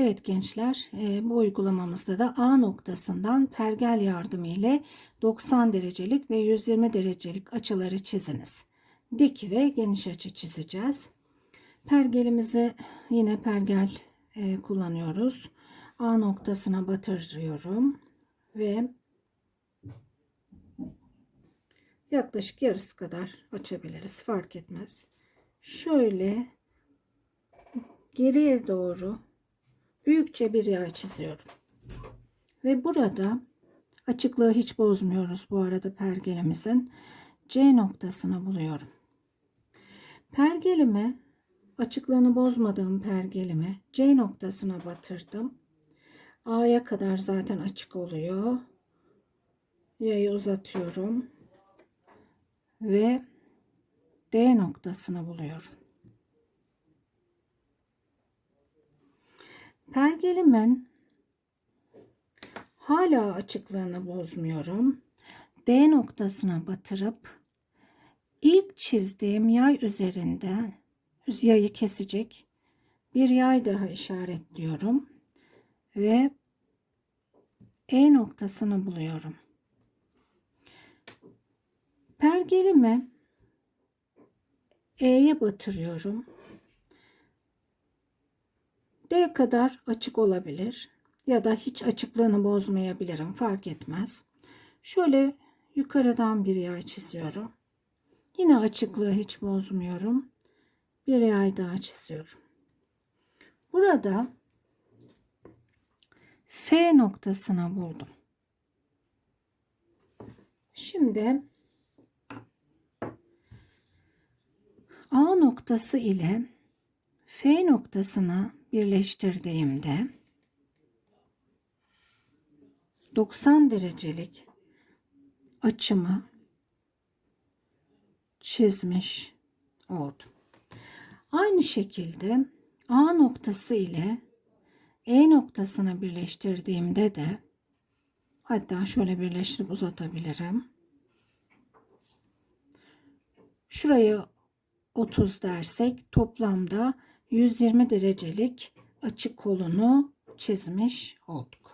Evet gençler e, bu uygulamamızda da A noktasından pergel yardımı ile 90 derecelik ve 120 derecelik açıları çiziniz. Dik ve geniş açı çizeceğiz. Pergelimizi yine pergel e, kullanıyoruz. A noktasına batırıyorum ve yaklaşık yarısı kadar açabiliriz fark etmez. Şöyle geriye doğru büyükçe bir yay çiziyorum. Ve burada açıklığı hiç bozmuyoruz bu arada pergelimizin. C noktasını buluyorum. Pergelimi açıklığını bozmadığım pergelimi C noktasına batırdım. A'ya kadar zaten açık oluyor. Yayı uzatıyorum. Ve D noktasını buluyorum. Pergelimin hala açıklığını bozmuyorum. D noktasına batırıp ilk çizdiğim yay üzerinde yayı kesecek bir yay daha işaretliyorum ve E noktasını buluyorum. Pergelimi E'ye batırıyorum. D kadar açık olabilir ya da hiç açıklığını bozmayabilirim fark etmez. Şöyle yukarıdan bir yay çiziyorum. Yine açıklığı hiç bozmuyorum. Bir yay daha çiziyorum. Burada F noktasına buldum. Şimdi A noktası ile F noktasını birleştirdiğimde 90 derecelik açımı çizmiş oldum. Aynı şekilde A noktası ile E noktasını birleştirdiğimde de hatta şöyle birleştirip uzatabilirim. Şurayı 30 dersek toplamda 120 derecelik açık kolunu çizmiş olduk.